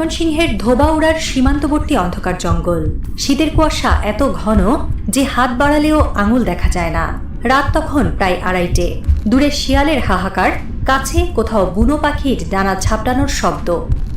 ময়মনসিংহের ধোবাউড়ার সীমান্তবর্তী অন্ধকার জঙ্গল। শীতের কুয়াশা এত ঘন যে হাত বাড়ালেও আঙুল দেখা যায় না। রাত তখন প্রায় আড়াইটে। দূরে শিয়ালের হাহাকার, কাছে কোথাও বুনো পাখির ডানা ঝাপটানোর শব্দ।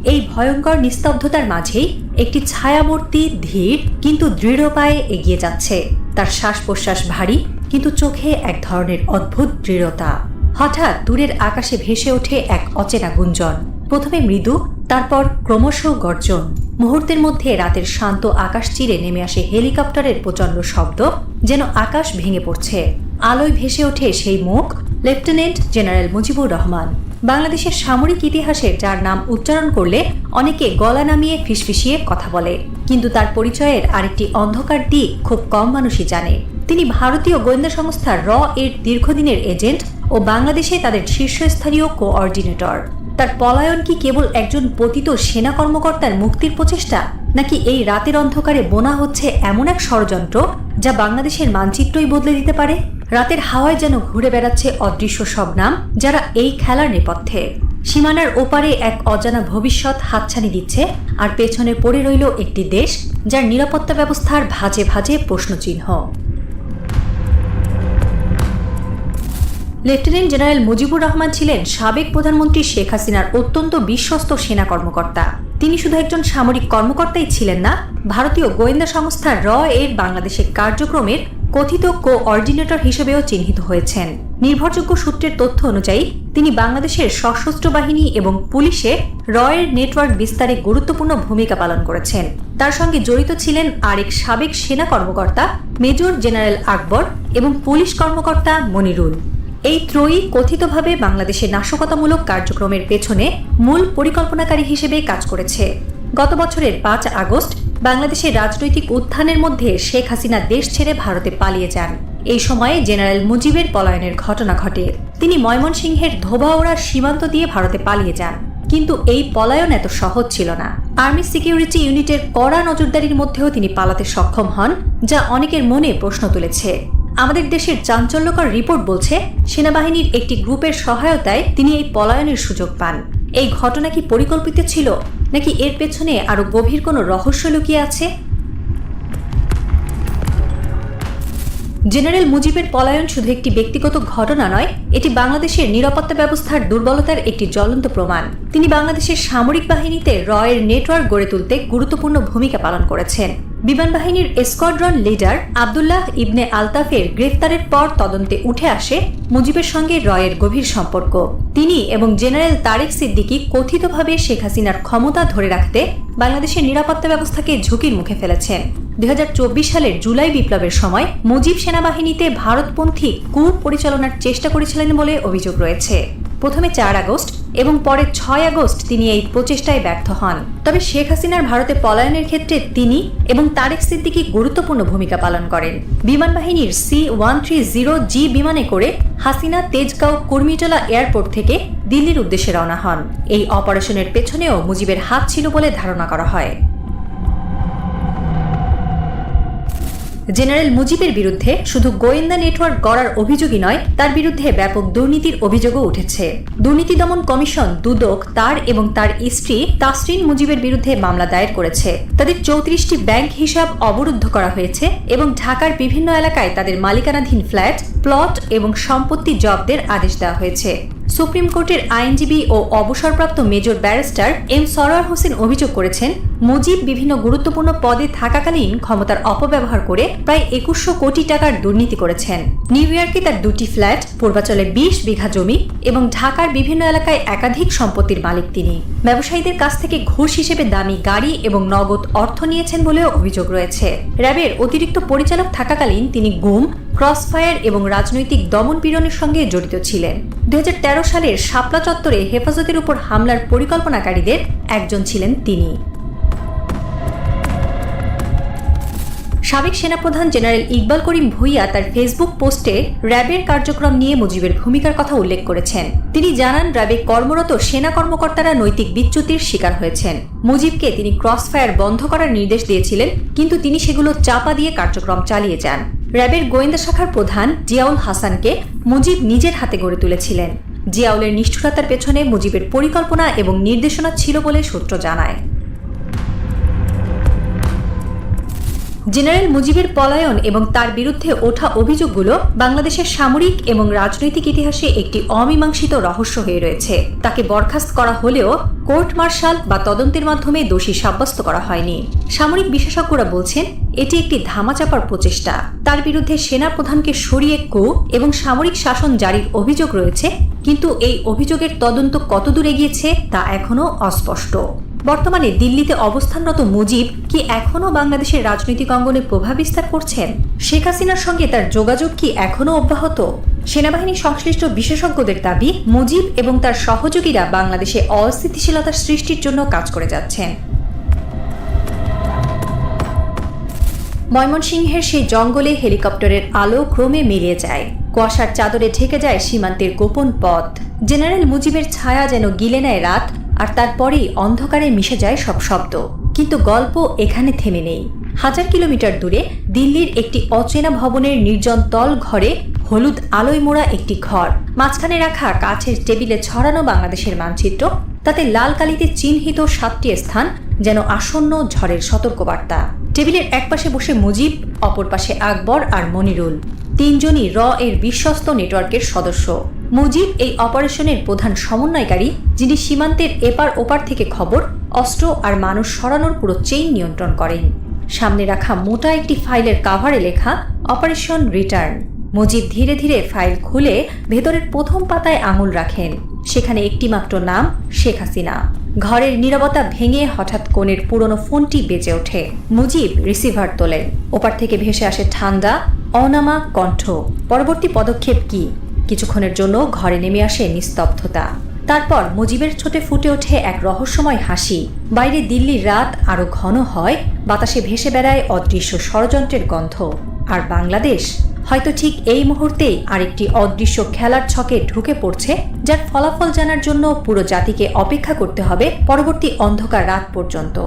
এই ভয়ঙ্কর নিস্তব্ধতার মাঝেই একটি ছায়ামূর্তি ধীর কিন্তু দৃঢ় পায়ে এগিয়ে যাচ্ছে। তার শ্বাস প্রশ্বাস ভারী কিন্তু চোখে এক ধরনের অদ্ভুত দৃঢ়তা। হঠাৎ দূরের আকাশে ভেসে ওঠে এক অচেনা গুঞ্জন। প্রথমে মৃদু তারপর ক্রমশ গর্জন। মুহূর্তের মধ্যে রাতের শান্ত আকাশ চিরে নেমে আসে হেলিকপ্টারের প্রচণ্ড শব্দ, যেন আকাশ ভেঙে পড়ছে। আলোয় ভেসে ওঠে সেই মুখ, লেফটেন্যান্ট জেনারেল মুজিবুর রহমান। বাংলাদেশের সামরিক ইতিহাসে যার নাম উচ্চারণ করলে অনেকে গলা নামিয়ে ফিসফিসিয়ে কথা বলে। কিন্তু তার পরিচয়ের আরেকটি অন্ধকার দিক খুব কম মানুষই জানে। তিনি ভারতীয় গোয়েন্দা সংস্থা র এর দীর্ঘদিনের এজেন্ট ও বাংলাদেশে তাদের শীর্ষস্থানীয় কোঅর্ডিনেটর। তার পলায়ন কি কেবল একজন পতিত সেনা কর্মকর্তার মুক্তির প্রচেষ্টা? নাকি এই রাতের অন্ধকারে বোনা হচ্ছে এমন এক ষড়যন্ত্র যা বাংলাদেশের মানচিত্রই বদলে দিতে পারে? রাতের হাওয়ায় যেন ঘুরে বেড়াচ্ছে অদৃশ্য সব নাম যারা এই খেলার নেপথ্যে। সীমানার ওপারে এক অজানা ভবিষ্যৎ হাতছানি দিচ্ছে আর পেছনে পড়ে রইল একটি দেশ যার নিরাপত্তা ব্যবস্থার ভাজে ভাজে প্রশ্নচিহ্ন। লেফটেন্যান্ট জেনারেল মুজিবুর রহমান ছিলেন সাবেক প্রধানমন্ত্রী শেখ হাসিনার অত্যন্ত বিশ্বস্ত সেনা কর্মকর্তা। তিনি শুধু একজন সামরিক কর্মকর্তাই ছিলেন না, ভারতীয় গোয়েন্দা সংস্থা র এর বাংলাদেশের কার্যক্রমের কথিত কোঅর্ডিনেটর হিসেবেও চিহ্নিত হয়েছেন। নির্ভরযোগ্য সূত্রের তথ্য অনুযায়ী, তিনি বাংলাদেশের সশস্ত্র বাহিনী এবং পুলিশে রয়ের নেটওয়ার্ক বিস্তারে গুরুত্বপূর্ণ ভূমিকা পালন করেছেন। তার সঙ্গে জড়িত ছিলেন আরেক সাবেক সেনা কর্মকর্তা, মেজর জেনারেল আকবর এবং পুলিশ কর্মকর্তা মনিরুল। এই ত্রয়ী কথিতভাবে বাংলাদেশের নাশকতামূলক কার্যক্রমের পেছনে মূল পরিকল্পনাকারী হিসেবে কাজ করেছে। গত বছরের পাঁচ আগস্ট বাংলাদেশের রাজনৈতিক উত্থানের মধ্যে শেখ হাসিনা দেশ ছেড়ে ভারতে পালিয়ে যান। এই সময়ে জেনারেল মুজিবের পলায়নের ঘটনা ঘটে। তিনি ময়মনসিংহের ধোবাওড়ার সীমান্ত দিয়ে ভারতে পালিয়ে যান। কিন্তু এই পলায়ন এত সহজ ছিল না। আর্মি সিকিউরিটি ইউনিটের কড়া নজরদারির মধ্যেও তিনি পালাতে সক্ষম হন, যা অনেকের মনে প্রশ্ন তুলেছে। আমাদের দেশের চাঞ্চল্যকর রিপোর্ট বলছে, সেনাবাহিনীর একটি গ্রুপের সহায়তায় তিনি এই পলায়নের সুযোগ পান। এই ঘটনা কি পরিকল্পিত ছিল, নাকি এর পেছনে আরও গভীর কোনো রহস্য লুকিয়ে আছে? জেনারেল মুজিবের পলায়ন শুধু একটি ব্যক্তিগত ঘটনা নয়, এটি বাংলাদেশের নিরাপত্তা ব্যবস্থার দুর্বলতার একটি জ্বলন্ত প্রমাণ। তিনি বাংলাদেশের সামরিক বাহিনীতে রয়ের নেটওয়ার্ক গড়ে তুলতে গুরুত্বপূর্ণ ভূমিকা পালন করেছেন। বিমান বাহিনীর স্কোয়াড্রন লিডার আবদুল্লাহ ইবনে আলতাফের গ্রেফতারের পর তদন্তে উঠে আসে মুজিবের সঙ্গে রয়ের গভীর সম্পর্ক। তিনি এবং জেনারেল তারেক সিদ্দিকী কথিতভাবে শেখ হাসিনার ক্ষমতা ধরে রাখতে বাংলাদেশের নিরাপত্তা ব্যবস্থাকে ঝুঁকির মুখে ফেলেছেন। দু হাজার চব্বিশ সালের জুলাই বিপ্লবের সময় মুজিব সেনাবাহিনীতে ভারতপন্থী কূপ পরিচালনার চেষ্টা করেছিলেন বলে অভিযোগ রয়েছে। প্রথমে চার আগস্ট এবং পরে ছয় আগস্ট তিনি এই প্রচেষ্টায় ব্যর্থ হন। তবে শেখ হাসিনার ভারতে পলায়নের ক্ষেত্রে তিনি এবং তারেক সিদ্দিকি গুরুত্বপূর্ণ ভূমিকা পালন করেন। বিমান বাহিনীর C one three zero G বিমানে করে হাসিনা তেজগাঁও কুর্মিটোলা এয়ারপোর্ট থেকে দিল্লির উদ্দেশ্যে রওনা হন। এই অপারেশনের পেছনেও মুজিবের হাত ছিল বলে ধারণা করা হয়। জেনারেল মুজিবের বিরুদ্ধে শুধু গোয়েন্দা নেটওয়ার্ক গড়ার অভিযোগই নয়, তার বিরুদ্ধে ব্যাপক দুর্নীতির অভিযোগও উঠেছে। দুর্নীতি দমন কমিশন দুদক, তার এবং তার স্ত্রী তাসরিন মুজিবের বিরুদ্ধে মামলা দায়ের করেছে। তাদের চৌত্রিশটি ব্যাংক হিসাব অবরুদ্ধ করা হয়েছে এবং ঢাকার বিভিন্ন এলাকায় তাদের মালিকানাধীন ফ্ল্যাট, প্লট এবং সম্পত্তি জব্দের আদেশ দেওয়া হয়েছে। সুপ্রিম কোর্টের আইনজীবী ও অবসরপ্রাপ্ত major barrister M Sarwar Hossain অভিযোগ করেছেন, মুজিব বিভিন্ন গুরুত্বপূর্ণ পদে থাকাকালীন ক্ষমতার অপব্যবহার করে প্রায় একুশশো কোটি টাকার দুর্নীতি করেছেন। নিউ ইয়র্কে তার দুটি ফ্ল্যাট, পূর্বাচলে বিশ বিঘা জমি এবং ঢাকার বিভিন্ন এলাকায় একাধিক সম্পত্তির মালিক তিনি। ব্যবসায়ীদের কাছ থেকে ঘুষ হিসেবে দামি গাড়ি এবং নগদ অর্থ নিয়েছেন বলেও অভিযোগ রয়েছে। র্যাবের অতিরিক্ত পরিচালক থাকাকালীন তিনি গুম, ক্রসফায়ার এবং রাজনৈতিক দমন পীড়নের সঙ্গে জড়িত ছিলেন। দু সালের শাপলা চত্বরে হেফাজতের উপর হামলার পরিকল্পনাকারীদের একজন ছিলেন তিনি। সাবেক সেনাপ্রধান জেনারেল ইকবাল করিম ভুইয়া তার ফেসবুক পোস্টে র্যাবের কার্যক্রম নিয়ে মুজিবের ভূমিকার কথা উল্লেখ করেছেন। তিনি জানান, র্যাবে কর্মরত সেনা কর্মকর্তারা নৈতিক বিচ্যুতির শিকার হয়েছেন। মুজিবকে তিনি ক্রসফায়ার বন্ধ করার নির্দেশ দিয়েছিলেন, কিন্তু তিনি সেগুলো চাপা দিয়ে কার্যক্রম চালিয়ে যান। র্যাবের গোয়েন্দা শাখার প্রধান জিয়াউল হাসানকে মুজিব নিজের হাতে গড়ে তুলেছিলেন। জিয়াউলের নিষ্ঠুরতার পেছনে মুজিবের পরিকল্পনা এবং নির্দেশনা ছিল বলে সূত্র জানায়। জেনারেল মুজিবের পলায়ন এবং তার বিরুদ্ধে ওঠা অভিযোগগুলো বাংলাদেশের সামরিক এবং রাজনৈতিক ইতিহাসে একটি অমীমাংসিত রহস্য হয়ে রয়েছে। তাকে বরখাস্ত করা হলেও কোর্ট মার্শাল বা তদন্তের মাধ্যমে দোষী সাব্যস্ত করা হয়নি। সামরিক বিশেষজ্ঞরা বলছেন, এটি একটি ধামাচাপার প্রচেষ্টা। তার বিরুদ্ধে সেনা প্রধানকে সরিয়ে কু এবং সামরিক শাসন জারির অভিযোগ রয়েছে কিন্তু এই অভিযোগের তদন্ত কতদূর এগিয়েছে তা এখনও অস্পষ্ট। বর্তমানে দিল্লিতে অবস্থানরত মুজিব কি এখনও বাংলাদেশের রাজনৈতিক অঙ্গনে প্রভাব বিস্তার করছেন? শেখ হাসিনার সঙ্গে তার যোগাযোগ কি এখনও অব্যাহত? সেনাবাহিনী সংশ্লিষ্ট বিশেষজ্ঞদের দাবি, মুজিব এবং তার সহযোগীরা বাংলাদেশে অস্থিতিশীলতা সৃষ্টির জন্য কাজ করে যাচ্ছেন। ময়মনসিংহের সেই জঙ্গলে হেলিকপ্টারের আলো ক্রমে মিলিয়ে যায়। কুয়াশার চাদরে ঢেকে যায় সীমান্তের গোপন পথ। জেনারেল মুজিবের ছায়া যেন গিলে নেয় রাত, আর তারপরেই অন্ধকারে মিশে যায় সব শব্দ। কিন্তু গল্প এখানে থেমে নেই। হাজার কিলোমিটার দূরে দিল্লির একটি অচেনা ভবনের নির্জন তল ঘরে হলুদ আলোয় মোড়া একটি ঘর। মাঝখানে রাখা কাঠের টেবিলে ছড়ানো বাংলাদেশের মানচিত্র, তাতে লাল কালিতে চিহ্নিত সাতটি স্থান যেন আসন্ন ঝড়ের সতর্কবার্তা। টেবিলের একপাশে বসে মুজিব, অপর পাশে আকবর আর মনিরুল। তিনজনই র এর বিশ্বস্ত নেটওয়ার্কের সদস্য। মুজিব এই অপারেশনের প্রধান সমন্বয়কারী, যিনি সীমান্তের এপার ওপার থেকে খবর, অস্ত্র আর মানুষ সরানোর পুরো চেইন নিয়ন্ত্রণ করেন। সামনে রাখা মোটা একটি ফাইলের কাভারে লেখা অপারেশন রিটার্ন মুজিব ধীরে ধীরে ফাইল খুলে ভেতরের প্রথম পাতায় আঙুল রাখেন। সেখানে একটিমাত্র নাম, শেখ হাসিনা। ঘরের নীরবতা ভেঙে হঠাৎ কোণের পুরনো ফোনটি বেজে ওঠে। মুজিব রিসিভার তোলে। ওপার থেকে ভেসে আসে ঠান্ডা, অনামা কণ্ঠ। পরবর্তী পদক্ষেপ কি? কিছুক্ষণের জন্য ঘরে নেমে আসে নিস্তব্ধতা। তারপর মুজিবের ছোটে ফুটে ওঠে এক রহস্যময় হাসি। বাইরে দিল্লির রাত আরও ঘন হয়, বাতাসে ভেসে বেড়ায় অদৃশ্য ষড়যন্ত্রের গন্ধ। আর বাংলাদেশ? হয়তো ঠিক এই মুহূর্তে আরেকটি অদৃশ্য খেলার ছকে ঢুকে পড়ছে, যার ফলাফল জানার জন্য পুরো জাতিকে অপেক্ষা করতে হবে পরবর্তী অন্ধকার রাত পর্যন্ত।